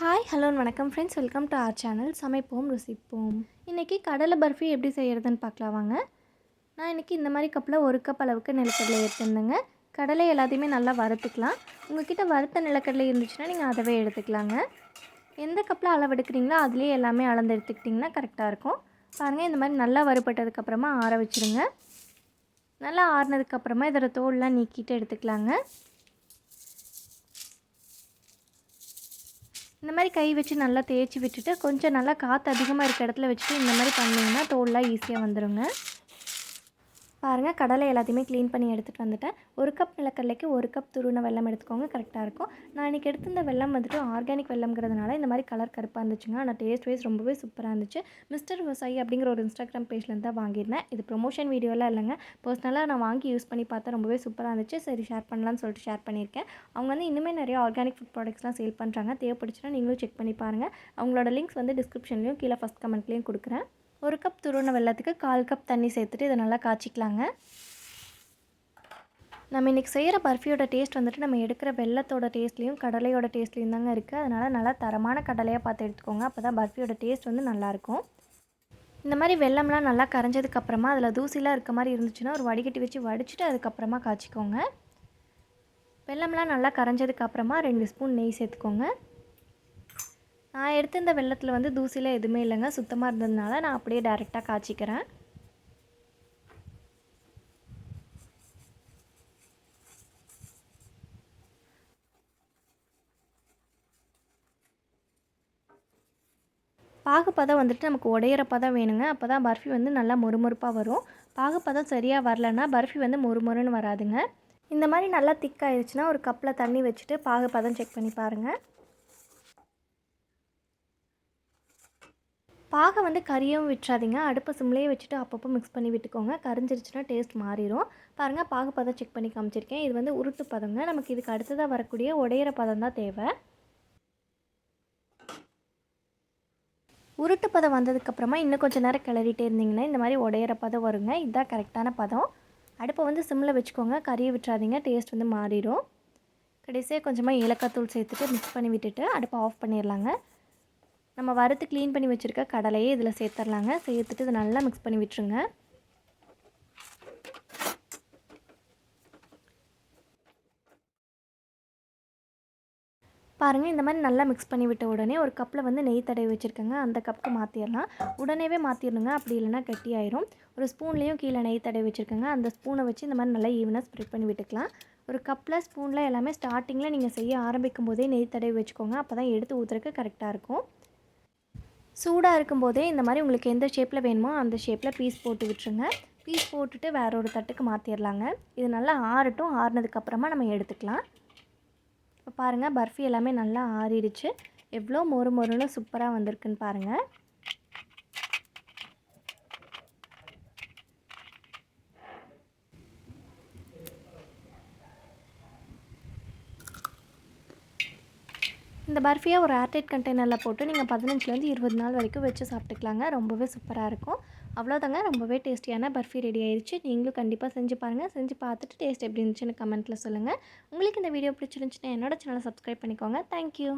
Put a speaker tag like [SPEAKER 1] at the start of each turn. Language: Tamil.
[SPEAKER 1] ஹாய் ஹலோ வணக்கம் friends welcome to our channel சமைப்போம் ருசிப்போம். இன்றைக்கி கடலை பர்ஃபி எப்படி செய்கிறதுன்னு பார்க்கலாம் வாங்க. நான் இன்றைக்கி இந்த மாதிரி கப்பில் ஒரு கப் அளவுக்கு நிலக்கடலை எடுத்துருந்தேங்க. கடலை எல்லாத்தையுமே நல்லா வறுத்துக்கலாம். உங்ககிட்ட வறுத்த நிலக்கடலை இருந்துச்சுன்னா நீங்கள் அதவே எடுத்துக்கலாங்க. எந்த கப்பில் அளவு எடுக்கிறீங்களோ அதுலேயே எல்லாமே அளந்து எடுத்துக்கிட்டிங்கன்னா கரெக்டாக இருக்கும். பாருங்கள் இந்த மாதிரி நல்லா வறுபட்டதுக்கப்புறமா ஆற வச்சுருங்க. நல்லா ஆறுனதுக்கப்புறமா இதோட தோல்லாம் நீக்கிட்டு எடுத்துக்கலாங்க. இந்த மாதிரி கை வச்சு நல்லா தேய்ச்சி விட்டுட்டு கொஞ்சம் நல்லா காற்று அதிகமாக இருக்க இடத்துல வச்சுட்டு இந்த மாதிரி பண்ணிங்கன்னா தோல்லாம் ஈஸியாக வந்துடுங்க பாருங்கள் கடலை எல்லாத்தையுமே க்ளீன் பண்ணி எடுத்துகிட்டு வந்துட்டேன். ஒரு கப் நிலக்கடலைக்கு ஒரு கப் துருவின வெள்ளம் எடுத்துக்கோங்க கரெக்டாக இருக்கும். நான் இன்றைக்கி எடுத்திருந்த வெள்ளம் வந்துட்டு ஆர்கானிக் வெள்ளம்ங்கிறதுனால இந்த மாதிரி கலர் கருப்பாக இருந்துச்சுங்க. ஆனால் டேஸ்ட் வைஸ் ரொம்பவே சூப்பராக இருந்துச்சு. மிஸ்டர் விவசாயி அப்படிங்கிற ஒரு இன்ஸ்டாகிராம் பேஜ்லேருந்து தான் வாங்கியிருந்தேன். இது ப்ரொமோஷன் வீடியோலாம் இல்லைங்க. பர்சனலாக நான் வாங்கி யூஸ் பண்ணி பார்த்தா ரொம்பவே சூப்பராக இருந்துச்சு. சரி ஷேர் பண்ணலாம்னு சொல்லிட்டு ஷேர் பண்ணியிருக்கேன். அவங்க வந்து இன்னுமே நிறைய ஆர்கானிக் ஃபுட் ப்ராடக்ட்ஸ்லாம் சேல் பண்ணுறாங்க தேவைப்படுச்சுன்னா நீங்களும் செக் பண்ணி பாருங்கள் அவங்களோட லிங்க்ஸ் வந்து டிஸ்கிரிப்ஷன்லேயும் கீழே ஃபஸ்ட் கமெண்ட்லேயும் கொடுக்குறேன். ஒரு கப் துருவன வெள்ளத்துக்கு கால் கப் தண்ணி சேர்த்துட்டு இதை நல்லா காய்ச்சிக்கலாங்க. நம்ம இன்றைக்கி செய்கிற பர்ஃபியோட டேஸ்ட் வந்துட்டு நம்ம எடுக்கிற வெள்ளத்தோட டேஸ்ட்லேயும் கடலையோட டேஸ்ட்லேயும் தாங்க இருக்குது அதனால் நல்லா தரமான கடலையாக பார்த்து எடுத்துக்கோங்க. அப்போ தான் பர்ஃபியோட டேஸ்ட் வந்து நல்லாயிருக்கும் இந்த மாதிரி வெள்ளம்லாம் நல்லா கரைஞ்சதுக்கப்புறமா அதில் தூசிலாம் இருக்க மாதிரி இருந்துச்சுன்னா ஒரு வடிகட்டி வச்சு வடிச்சிட்டு அதுக்கப்புறமா காய்ச்சிக்கோங்க. வெள்ளம்லாம் நல்லா கரைஞ்சதுக்கப்புறமா ரெண்டு ஸ்பூன் நெய் சேர்த்துக்கோங்க. நான் எடுத்த இந்த வெள்ளத்தில் வந்து தூசிலாம் எதுவுமே இல்லைங்க. சுத்தமாக இருந்ததுனால நான் அப்படியே டைரெக்டாக காய்ச்சிக்கிறேன். பாகுப்பதம் வந்துட்டு நமக்கு உடையிற பதம் வேணுங்க. அப்போ தான் பர்ஃபி வந்து நல்லா மொறுமொறுப்பாக வரும். பாகுப்பதம் சரியாக வரலன்னா பர்ஃபி வந்து மொறுமொறுன்னு வராதுங்க. இந்த மாதிரி நல்லா திக்காயிருச்சுன்னா ஒரு கப்பில் தண்ணி வச்சுட்டு பாகுப்பதம் செக் பண்ணி பாருங்கள் பாகை வந்து கறியும் விட்டுறாதீங்க. அடுப்பு சிம்லேயே வச்சுட்டு அப்பப்போ மிக்ஸ் பண்ணி விட்டுக்கோங்க. கரிஞ்சிருச்சுன்னா டேஸ்ட் மாறிடும் பாருங்கள் பாகு பதம் செக் பண்ணி காமிச்சிருக்கேன். இது வந்து உருட்டு பதங்க. நமக்கு இதுக்கு அடுத்ததாக வரக்கூடிய உடையிற பதம் தான் தேவை. உருட்டு பதம் வந்ததுக்கப்புறமா இன்னும் கொஞ்சம் நேரம் கிளறிட்டே இருந்தீங்கன்னா இந்த மாதிரி உடையிற பதம் வருங்க. இதுதான் கரெக்டான பதம். அடுப்பை வந்து சிம்மில் வச்சுக்கோங்க. கறியை விட்டுறாதீங்க. டேஸ்ட் வந்து மாறிடும் கடைசியாக கொஞ்சமாக ஏலக்காய் தூள் சேர்த்துட்டு மிக்ஸ் பண்ணி விட்டுட்டு அடுப்பை ஆஃப் பண்ணிடலாங்க. நம்ம வறுத்து க்ளீன் பண்ணி வச்சுருக்க கடலையே இதில் சேர்த்துடலாங்க. சேர்த்துட்டு இதை நல்லா மிக்ஸ் பண்ணி விட்டுருங்க. பாருங்கள் இந்த மாதிரி நல்லா மிக்ஸ் பண்ணி விட்ட உடனே ஒரு கப்பில் வந்து நெய் தடவி வச்சுருக்கேங்க. அந்த கப்புக்கு மாற்றிடலாம் உடனேவே மாற்றிடணுங்க அப்படி இல்லைனா கட்டி ஆயிரும் ஒரு ஸ்பூன்லேயும் கீழே நெய் தடவி வச்சுருக்கேங்க. அந்த ஸ்பூனை வச்சு இந்த மாதிரி நல்லா ஈவனாக ஸ்ப்ரெட் பண்ணி விட்டுக்கலாம். ஒரு கப்பில் ஸ்பூனில் எல்லாமே ஸ்டார்டிங்கில் நீங்கள் செய்ய ஆரம்பிக்கும் போதே நெய் தடவி வச்சுக்கோங்க. அப்போ தான் எடுத்து ஊற்றுறக்கு கரெக்டாக இருக்கும். சூடாக இருக்கும்போதே இந்த மாதிரி உங்களுக்கு எந்த ஷேப்பில் வேணுமோ அந்த ஷேப்பில் பீஸ் போட்டு விட்டுருங்க. பீஸ் போட்டுட்டு வேற ஒரு தட்டுக்கு மாற்றிடலாங்க இது நல்லா ஆறட்டும். ஆறினதுக்கப்புறமா நம்ம எடுத்துக்கலாம். இப்போ பாருங்கள் பர்ஃபி எல்லாமே நல்லா ஆறிடுச்சு. எவ்வளோ மொறு மொறுன்னு சூப்பராக வந்திருக்குன்னு பாருங்கள் இந்த பர்ஃபியை ஒரு ஏர்டைட் கண்டெய்னரில் போட்டு நீங்கள் பதினஞ்சுலேருந்து இருபது நாள் வரைக்கும் வச்சு சாப்பிட்டுக்கலாங்க. ரொம்பவே சூப்பராக இருக்கும். அவ்வளோதாங்க ரொம்பவே டேஸ்டியான பர்ஃபி ரெடி ஆயிடுச்சு நீங்களும் கண்டிப்பாக செஞ்சு பாருங்கள் செஞ்சு பார்த்துட்டு டேஸ்ட் எப்படி இருந்துச்சுன்னு கமெண்ட்டில் சொல்லுங்கள் உங்களுக்கு இந்த வீடியோ பிடிச்சிருந்துச்சுன்னா என்னோட சேனலை சப்ஸ்கிரைப் பண்ணிக்கோங்க. தேங்க்யூ